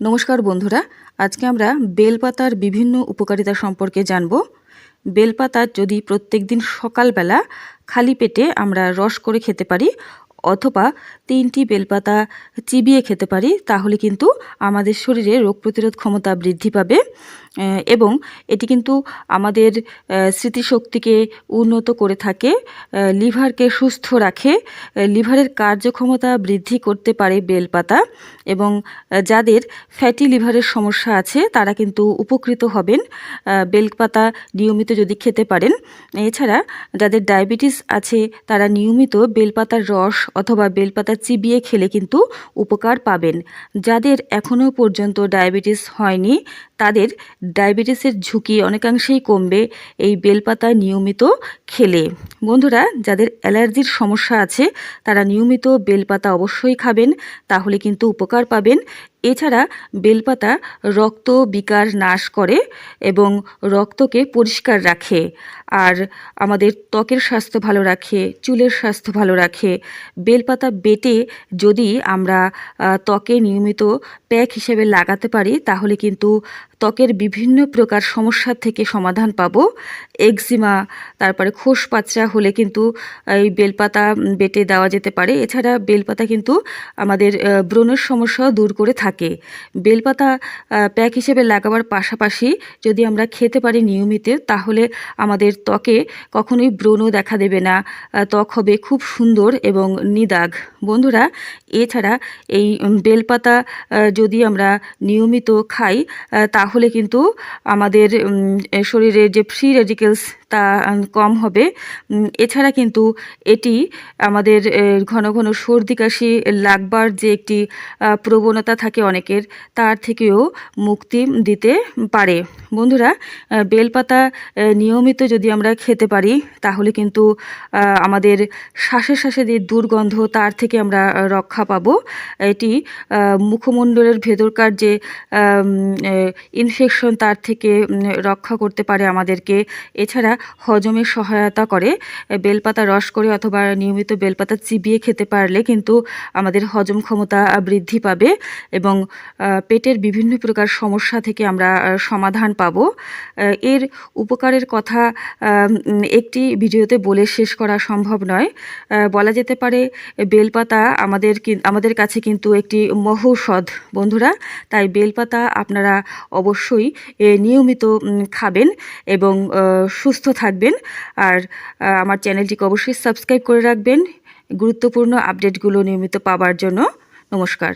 নমস্কার বন্ধুরা, আজকে আমরা বেলপাতার বিভিন্ন উপকারিতা সম্পর্কে জানব। বেলপাতা যদি প্রত্যেক দিন সকালবেলা খালি পেটে আমরা রস করে খেতে পারি অথবা তিনটি বেলপাতা চিবিয়ে খেতে পারি, তাহলে কিন্তু আমাদের শরীরে রোগ প্রতিরোধ ক্ষমতা বৃদ্ধি পাবে এবং এটি কিন্তু আমাদের স্মৃতিশক্তিকে উন্নত করে থাকে লিভারকে সুস্থ রাখে লিভারের কার্যক্ষমতা বৃদ্ধি করতে পারে বেলপাতা, এবং যাদের ফ্যাটি লিভারের সমস্যা আছে, তারা কিন্তু উপকৃত হবেন বেলপাতা নিয়মিত যদি খেতে পারেন। এছাড়া যাদের ডায়াবেটিস আছে, তারা নিয়মিত বেলপাতার রস অথবা বেলপাতা চিবিয়ে খেলে কিন্তু উপকার পাবেন। যাদের এখনও পর্যন্ত ডায়াবেটিস হয়নি, তাদের ডায়াবেটিসের ঝুঁকি অনেকাংশেই কমবে এই বেলপাতা নিয়মিত খেলে। বন্ধুরা, যাদের অ্যালার্জির সমস্যা আছে, তারা নিয়মিত বেলপাতা অবশ্যই খাবেন, তাহলে কিন্তু উপকার পাবেন এছাড়া বেলপাতা রক্ত বিকার নাশ করে এবং রক্তকে পরিষ্কার রাখে। আর আমাদের ত্বকের স্বাস্থ্য ভালো রাখে, চুলের স্বাস্থ্য ভালো রাখে। বেলপাতা বেটে যদি আমরা ত্বকে নিয়মিত প্যাক হিসেবে লাগাতে পারি, তাহলে কিন্তু ত্বকের বিভিন্ন প্রকার সমস্যার থেকে সমাধান পাবো। এক্সিমা তারপরে খোস পাচড়া হলে কিন্তু এই বেলপাতা বেটে দেওয়া যেতে পারে। এছাড়া বেলপাতা কিন্তু আমাদের ব্রণের সমস্যাও দূর করে থাকে। বেলপাতা প্যাক হিসেবে লাগাবার পাশাপাশি যদি আমরা খেতে পারি নিয়মিত তাহলে আমাদের ত্বকে কখনোই ব্রণও দেখা দেবে না। ত্বক হবে খুব সুন্দর এবং নিদাগ বন্ধুরা এছাড়া এই বেলপাতা যদি আমরা নিয়মিত খাই আহ, তাহলে কিন্তু আমাদের উম, এ, শরীরে যে ফ্রি রেডিকেলস তা কম হবে। এছাড়া কিন্তু এটি আমাদের ঘন ঘন সর্দি কাশি লাগবার যে একটি প্রবণতা থাকে অনেকের তার থেকেও মুক্তি দিতে পারে। বন্ধুরা বেলপাতা নিয়মিত যদি আমরা খেতে পারি তাহলে কিন্তু আমাদের শ্বাসে শ্বাসে যে দুর্গন্ধ তার থেকে আমরা রক্ষা পাবো। এটি মুখমণ্ডলের ভেতরকার যে ইনফেকশন তার থেকে রক্ষা করতে পারে আমাদেরকে। এছাড়া হজমে সহায়তা করে বেলপাতা রস করে অথবা নিয়মিত বেলপাতা চিবিয়ে খেতে পারলে কিন্তু আমাদের হজম ক্ষমতা বৃদ্ধি পাবে এবং পেটের বিভিন্ন প্রকার সমস্যা থেকে আমরা সমাধান পাবো। এর উপকারের কথা একটি ভিডিওতে বলে শেষ করা সম্ভব নয়। বলা যেতে পারে বেলপাতা আমাদের আমাদের কাছে কিন্তু একটি মহৌষধ। বন্ধুরা, তাই বেলপাতা আপনারা অবশ্যই নিয়মিত খাবেন এবং সুস্থ থাকবেন। আর আমার চ্যানেলটিকে অবশ্যই সাবস্ক্রাইব করে রাখবেন। গুরুত্বপূর্ণ আপডেটগুলো নিয়মিত পাবার জন্য নমস্কার।